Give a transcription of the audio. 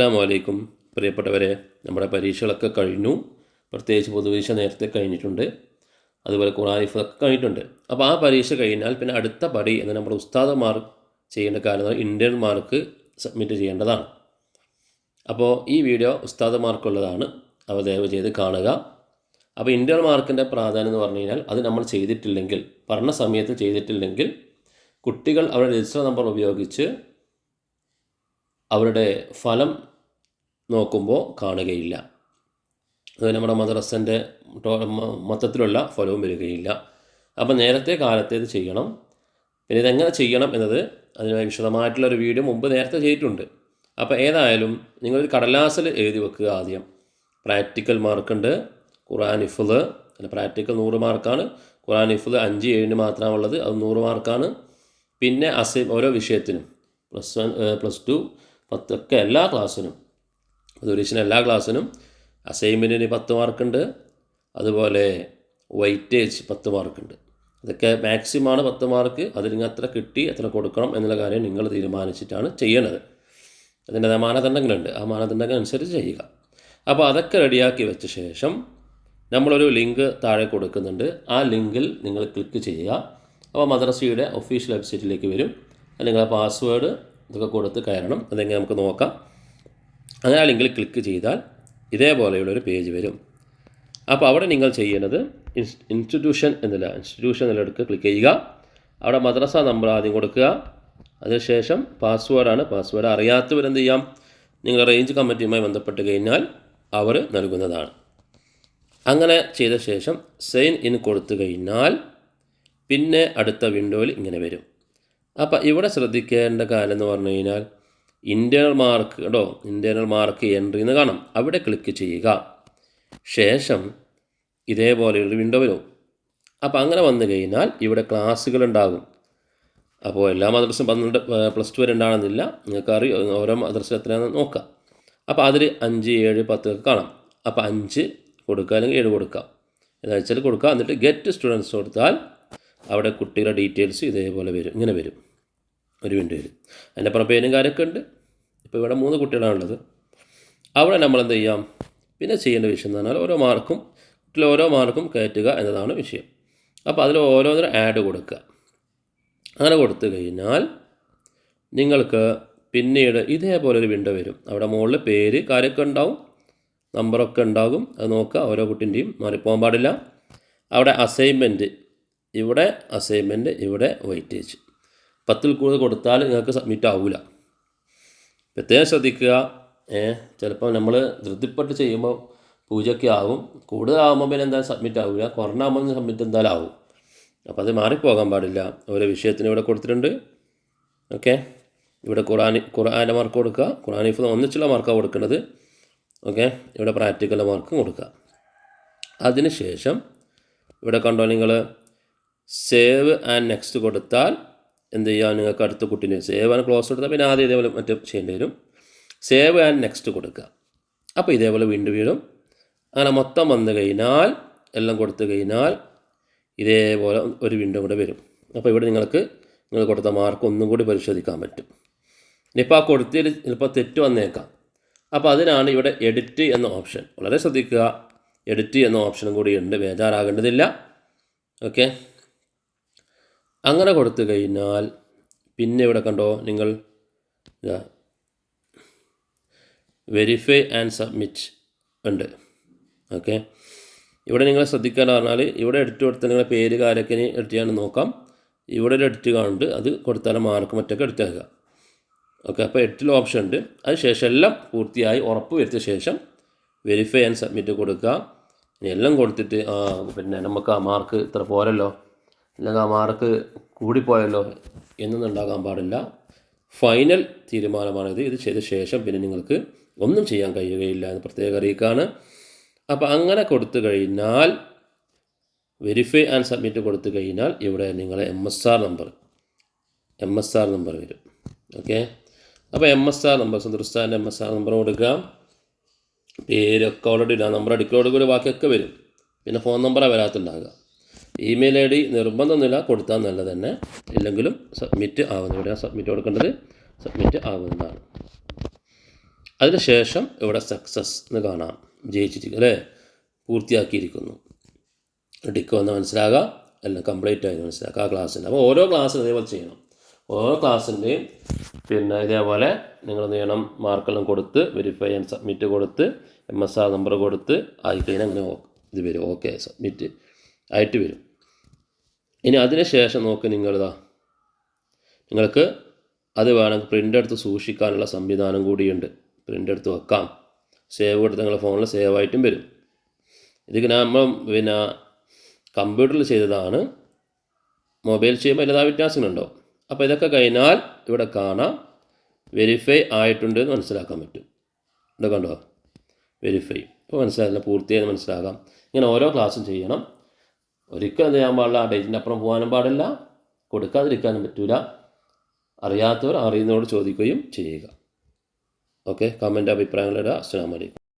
അസ്സാം വലൈക്കും പ്രിയപ്പെട്ടവരെ നമ്മുടെ പരീക്ഷകളൊക്കെ കഴിഞ്ഞു. പ്രത്യേകിച്ച് പൊതുപരീക്ഷ നേരത്തെ കഴിഞ്ഞിട്ടുണ്ട്. അതുപോലെ ഖുറാനിഫൊക്കെ കഴിഞ്ഞിട്ടുണ്ട്. അപ്പോൾ ആ പരീക്ഷ കഴിഞ്ഞാൽ പിന്നെ അടുത്ത പടി എന്ന് നമ്മുടെ ഉസ്താദന്മാർ ചെയ്യേണ്ട കാര്യം ഇന്ത്യൻ മാർക്ക് സബ്മിറ്റ് ചെയ്യേണ്ടതാണ്. അപ്പോൾ ഈ വീഡിയോ ഉസ്താദന്മാർക്കുള്ളതാണ് അവ ദയവ് ചെയ്ത് കാണുക. അപ്പോൾ ഇന്ത്യൻ മാർക്കിന്റെ പ്രാധാന്യം എന്ന് പറഞ്ഞു കഴിഞ്ഞാൽ അത് നമ്മൾ ചെയ്തിട്ടില്ലെങ്കിൽ പറഞ്ഞ സമയത്ത് ചെയ്തിട്ടില്ലെങ്കിൽ കുട്ടികൾ അവരുടെ രജിസ്റ്റർ നമ്പർ ഉപയോഗിച്ച് അവരുടെ ഫലം നോക്കുമ്പോൾ കാണുകയില്ല. അത് നമ്മുടെ മദ്രസന്റെ മൊത്തത്തിലുള്ള ഫലവും വരികയില്ല. അപ്പോൾ നേരത്തെ കാലത്തെ ഇത് ചെയ്യണം. പിന്നെ ഇതെങ്ങനെ ചെയ്യണം എന്നത് അതിന് വിശദമായിട്ടുള്ള ഒരു വീഡിയോ മുമ്പ് നേരത്തെ ചെയ്തിട്ടുണ്ട്. അപ്പോൾ ഏതായാലും നിങ്ങളൊരു കടലാസിൽ എഴുതി വെക്കുക ആദ്യം. പ്രാക്ടിക്കൽ മാർക്കുണ്ട്. ഖുറാൻ ഇഫുൽ അല്ല പ്രാക്ടിക്കൽ നൂറ് മാർക്കാണ്. ഖുറാൻ ഇഫുൽ അഞ്ച് ഏഴിന് മാത്രമാണുള്ളത്. അത് നൂറ് മാർക്കാണ്. പിന്നെ അസൈ ഓരോ വിഷയത്തിനും. പ്ലസ് വൺ പ്ലസ് ടു പത്തൊക്കെ എല്ലാ ക്ലാസ്സിനും. ദുരീഷിന് എല്ലാ ക്ലാസ്സിനും അസൈൻമെന്റിന് പത്ത് മാർക്കുണ്ട്. അതുപോലെ വൈറ്റേജ് പത്ത് മാർക്കുണ്ട്. ഇതൊക്കെ മാക്സിമമാണ് പത്ത് മാർക്ക്. അതിൽ നിങ്ങൾ എത്ര കിട്ടി എത്ര കൊടുക്കണം എന്നുള്ള കാര്യം നിങ്ങൾ തീരുമാനിച്ചിട്ടാണ് ചെയ്യണത്. അതിന്റെ മാനദണ്ഡങ്ങളുണ്ട്. ആ മാനദണ്ഡങ്ങൾ അനുസരിച്ച് ചെയ്യുക. അപ്പോൾ അതൊക്കെ റെഡിയാക്കി വെച്ച ശേഷം നമ്മളൊരു ലിങ്ക് താഴെ കൊടുക്കുന്നുണ്ട്. ആ ലിങ്കിൽ നിങ്ങൾ ക്ലിക്ക് ചെയ്യുക. അപ്പോൾ മദ്രസയുടെ ഒഫീഷ്യൽ വെബ്സൈറ്റിലേക്ക് വരും. അല്ലെങ്കിൽ ആ പാസ്വേഡ് ഇതൊക്കെ കൊടുത്ത് കയറണം. അതെങ്ങനെ നമുക്ക് നോക്കാം. അങ്ങനെ ലിങ്കിൽ ക്ലിക്ക് ചെയ്താൽ ഇതേപോലെയുള്ളൊരു പേജ് വരും. അപ്പോൾ അവിടെ നിങ്ങൾ ചെയ്യേണ്ടത് ഇൻസ്റ്റിറ്റ്യൂഷൻ എന്നില്ല. ഇൻസ്റ്റിറ്റ്യൂഷൻ എന്നിടക്ക് ക്ലിക്ക് ചെയ്യുക. അവിടെ മദ്രസ നമ്പർ ആദ്യം കൊടുക്കുക. അതിനുശേഷം പാസ്വേഡാണ് പാസ്വേഡ് അറിയാത്തവരെന്ത് ചെയ്യാം? നിങ്ങൾ റേഞ്ച് കമ്മിറ്റിയുമായി ബന്ധപ്പെട്ട് കഴിഞ്ഞാൽ അവർ നൽകുന്നതാണ്. അങ്ങനെ ചെയ്ത ശേഷം സൈൻ ഇൻ കൊടുത്തു കഴിഞ്ഞാൽ പിന്നെ അടുത്ത വിൻഡോയിൽ ഇങ്ങനെ വരും. അപ്പോൾ ഇവിടെ ശ്രദ്ധിക്കേണ്ട കാര്യം എന്ന് പറഞ്ഞു കഴിഞ്ഞാൽ ഇന്റേർണൽ മാർക്ക് കേട്ടോ ഇന്റേർണൽ മാർക്ക് എൻട്രി എന്ന് കാണാം. അവിടെ ക്ലിക്ക് ചെയ്യുക. ശേഷം ഇതേപോലെയുള്ള വിൻഡോ വരും. അപ്പോൾ അങ്ങനെ വന്നു കഴിഞ്ഞാൽ ഇവിടെ ക്ലാസ്സുകൾ ഉണ്ടാകും. അപ്പോൾ എല്ലാ മദ്രസും പന്ത്രണ്ട് പ്ലസ് ടു വരെ ഉണ്ടാകണമെന്നില്ല നിങ്ങൾക്ക് അറിയാം ഓരോ മദ്രസ എത്രയാണെന്ന് നോക്കാം. അപ്പോൾ അതിൽ അഞ്ച് ഏഴ് പത്ത് കാണാം. അപ്പോൾ അഞ്ച് കൊടുക്കുക അല്ലെങ്കിൽ ഏഴ് കൊടുക്കാം. എന്ന് വെച്ചാൽ കൊടുക്കുക. എന്നിട്ട് ഗെറ്റ് സ്റ്റുഡൻസ് കൊടുത്താൽ അവിടെ കുട്ടികളുടെ ഡീറ്റെയിൽസ് ഇതേപോലെ വരും. ഇങ്ങനെ വരും. ഒരു വിൻഡോ വരും. അതിന്റെ അപ്പുറം പേരും കാര്യമൊക്കെ ഉണ്ട്. ഇപ്പോൾ ഇവിടെ മൂന്ന് കുട്ടികളാണുള്ളത്. അവിടെ നമ്മൾ എന്ത് ചെയ്യാം? പിന്നെ ചെയ്യേണ്ട വിഷയം എന്ന് പറഞ്ഞാൽ ഓരോ മാർക്കും കുട്ടികൾ ഓരോ മാർക്കും കയറ്റുക എന്നതാണ് വിഷയം. അപ്പോൾ അതിൽ ഓരോന്നിനും ആഡ് കൊടുക്കുക. അങ്ങനെ കൊടുത്തു കഴിഞ്ഞാൽ നിങ്ങൾക്ക് പിന്നീട് ഇതേപോലെ ഒരു വിൻഡോ വരും. അവിടെ മുകളിൽ പേര് കാര്യമൊക്കെ ഉണ്ടാവും. നമ്പറൊക്കെ ഉണ്ടാകും. അത് നോക്കുക. ഓരോ കുട്ടിന്റെയും മാറിപ്പോകാൻ പാടില്ല. അവിടെ അസൈൻമെന്റ് ഇവിടെ അസൈൻമെന്റ് ഇവിടെ വെയിറ്റേജ് പത്തിൽ കൂടുതൽ കൊടുത്താൽ നിങ്ങൾക്ക് സബ്മിറ്റ് ആവില്ല പ്രത്യേകം ശ്രദ്ധിക്കുക. ഏഹ് ചിലപ്പോൾ നമ്മൾ ധൃതിപ്പെട്ട് ചെയ്യുമ്പോൾ പൂജയ്ക്ക് ആവും. കൂടുതലാകുമ്പോൾ പിന്നെ എന്തായാലും സബ്മിറ്റ് ആവില്ല കുറഞ്ഞ കുറഞ്ഞാകുമ്പോൾ സബ്മിറ്റ് എന്തായാലും ആവും. അപ്പോൾ അത് മാറിപ്പോകാൻ പാടില്ല. ഓരോ വിഷയത്തിന് ഇവിടെ കൊടുത്തിട്ടുണ്ട്. ഓക്കെ? ഇവിടെ ഖുറാനി ഖുറാന്റെ മാർക്ക് കൊടുക്കുക. ഖുറാനിഫ് ഒന്നിച്ചുള്ള മാർക്കാണ് കൊടുക്കുന്നത്. ഓക്കെ? ഇവിടെ പ്രാക്ടിക്കൽ മാർക്കും കൊടുക്കുക. അതിന് ശേഷം ഇവിടെ കണ്ടോ നിങ്ങൾ സേവ് ആൻഡ് നെക്സ്റ്റ് കൊടുത്താൽ എന്ത് ചെയ്യുക? നിങ്ങൾക്ക് അടുത്ത കുട്ടീനെ സേവ് ആൻഡ് ക്ലോസ് കൊടുത്താൽ പിന്നെ ആദ്യം ഇതേപോലെ മറ്റേ ചെയ്യേണ്ടി വരും. സേവ് ആൻഡ് നെക്സ്റ്റ് കൊടുക്കുക. അപ്പോൾ ഇതേപോലെ വീണ്ടും വീണ്ടും അങ്ങനെ മൊത്തം വന്നു കഴിഞ്ഞാൽ എല്ലാം കൊടുത്തു കഴിഞ്ഞാൽ ഇതേപോലെ ഒരു വിൻഡോ കൂടെ വരും. അപ്പോൾ ഇവിടെ നിങ്ങൾക്ക് നിങ്ങൾ കൊടുത്ത മാർക്ക് ഒന്നും കൂടി പരിശോധിക്കാൻ പറ്റും. ഇനിയിപ്പോൾ ആ കൊടുത്തതിൽ ചിലപ്പോൾ തെറ്റ് വന്നേക്കാം. അപ്പോൾ അതിനാണ് ഇവിടെ എഡിറ്റ് എന്ന ഓപ്ഷൻ വളരെ ശ്രദ്ധിക്കുക. എഡിറ്റ് എന്ന ഓപ്ഷനും കൂടി ഉണ്ട്. ബേജാറാകേണ്ടതില്ല. ഓക്കെ അങ്ങനെ കൊടുത്തു കഴിഞ്ഞാൽ പിന്നെ ഇവിടെ കണ്ടോ നിങ്ങൾ വെരിഫൈ ആൻഡ് സബ്മിറ്റ് ഉണ്ട്. ഓക്കെ ഇവിടെ നിങ്ങൾ ശ്രദ്ധിക്കേണ്ട പറഞ്ഞാൽ ഇവിടെ എഡിറ്റ് കൊടുത്താൽ നിങ്ങളുടെ പേര് കാര്യമൊക്കെ എഡിറ്റ് ചെയ്യാൻ നോക്കാം. ഇവിടെ ഒരു എഡിറ്റ് കാണുന്നുണ്ട്. അത് കൊടുത്താൽ മാർക്ക് മറ്റൊക്കെ എഡിറ്റ് ആക്കുക ഓക്കെ അപ്പോൾ എഡിറ്റിൽ ഓപ്ഷൻ ഉണ്ട്. അതിനുശേഷം എല്ലാം പൂർത്തിയായി ഉറപ്പ് വരുത്തിയ ശേഷം വെരിഫൈ ആൻഡ് സബ്മിറ്റ് കൊടുക്കുക. എല്ലാം കൊടുത്തിട്ട് ആ പിന്നെ നമുക്ക് ആ മാർക്ക് ഇത്ര പോരല്ലോ. അല്ലെങ്കിൽ ആ മാർക്ക് കൂടിപ്പോയല്ലോ എന്നൊന്നും ഉണ്ടാകാൻ പാടില്ല. ഫൈനൽ തീരുമാനമാണിത്. ഇത് ചെയ്ത ശേഷം പിന്നെ നിങ്ങൾക്ക് ഒന്നും ചെയ്യാൻ കഴിയുകയില്ല എന്ന് പ്രത്യേക അറിയിക്കാണ് അപ്പോൾ അങ്ങനെ കൊടുത്തു കഴിഞ്ഞാൽ വെരിഫൈ ആൻഡ് സബ്മിറ്റ് കൊടുത്തു കഴിഞ്ഞാൽ ഇവിടെ നിങ്ങളെ M S R number M S R number വരും. ഓക്കെ അപ്പോൾ എം എസ് ആർ നമ്പർ സന്ദർസ്ഥാന്റെ എം എസ് ആർ നമ്പർ കൊടുക്കുക. പേരൊക്കെ ഓൾറെഡി ഇല്ല നമ്പർ അടിക്കലോട് കൂടി ബാക്കിയൊക്കെ വരും. പിന്നെ ഫോൺ നമ്പറാണ് വരാത്തുണ്ടാകുക ഇമെയിൽ ഐ ഡി നിർബന്ധമൊന്നുമില്ല കൊടുത്താൽ നല്ലത് തന്നെ ഇല്ലെങ്കിലും സബ്മിറ്റ് ആവുന്നു ഇവിടെ സബ്മിറ്റ് കൊടുക്കേണ്ടത്? സബ്മിറ്റ് ആവുന്നതാണ്. അതിനുശേഷം ഇവിടെ സക്സസ് എന്ന് കാണാം. ജയിച്ചിരിക്കും അല്ലേ? പൂർത്തിയാക്കിയിരിക്കുന്നു. ടിക്ക് വന്ന് മനസ്സിലാകാം. എല്ലാം കംപ്ലീറ്റ് ആയി മനസ്സിലാക്കുക ആ ക്ലാസ്സിന്റെ അപ്പോൾ ഓരോ ക്ലാസ്സിനും ഇതേപോലെ ചെയ്യണം. ഓരോ ക്ലാസ്സിന്റെയും പിന്നെ ഇതേപോലെ നിങ്ങൾ എന്ത് ചെയ്യണം? മാർക്കെല്ലാം കൊടുത്ത് വെരിഫൈ ആൻഡ് സബ്മിറ്റ് കൊടുത്ത് എം എസ് ആർ നമ്പർ കൊടുത്ത് ആയിക്കഴിഞ്ഞാൽ അങ്ങനെ ഇത് വരും. ഓക്കെ സബ്മിറ്റ് ആയിട്ട് വരും. ഇനി അതിന് ശേഷം നോക്ക് നിങ്ങളിതാ നിങ്ങൾക്ക് അത് വേണമെങ്കിൽ പ്രിന്റ് എടുത്ത് സൂക്ഷിക്കാനുള്ള സംവിധാനം കൂടിയുണ്ട്. പ്രിന്റ് എടുത്ത് വെക്കാം. സേവ് എടുത്ത് നിങ്ങളുടെ ഫോണിൽ സേവ് ആയിട്ടും വരും. ഇത് നമ്മൾ പിന്നെ കമ്പ്യൂട്ടറിൽ ചെയ്തതാണ്. മൊബൈൽ ചെയ്യുമ്പോൾ എല്ലാ വ്യത്യാസങ്ങളുണ്ടോ അപ്പോൾ ഇതൊക്കെ കഴിഞ്ഞാൽ ഇവിടെ കാണാം. വെരിഫൈ ആയിട്ടുണ്ട് എന്ന് മനസ്സിലാക്കാൻ പറ്റും. ഇതൊക്കെ കണ്ടോ? വെരിഫൈ അപ്പോൾ മനസ്സിലായില്ല പൂർത്തിയായി മനസ്സിലാക്കാം ഇങ്ങനെ ഓരോ ക്ലാസ്സും ചെയ്യണം. ഒരിക്കലും ചെയ്യാൻ പാടില്ല ഡേറ്റിന്റെ അപ്പുറം പോകാനും പാടില്ല. കൊടുക്കാതിരിക്കാനും പറ്റില്ല അറിയാത്തവർ അറിയുന്നവരോട് ചോദിക്കുകയും ചെയ്യുക. ഓക്കെ കമന്റ് അഭിപ്രായങ്ങളിടുക അസ്സാം വലൈക്കും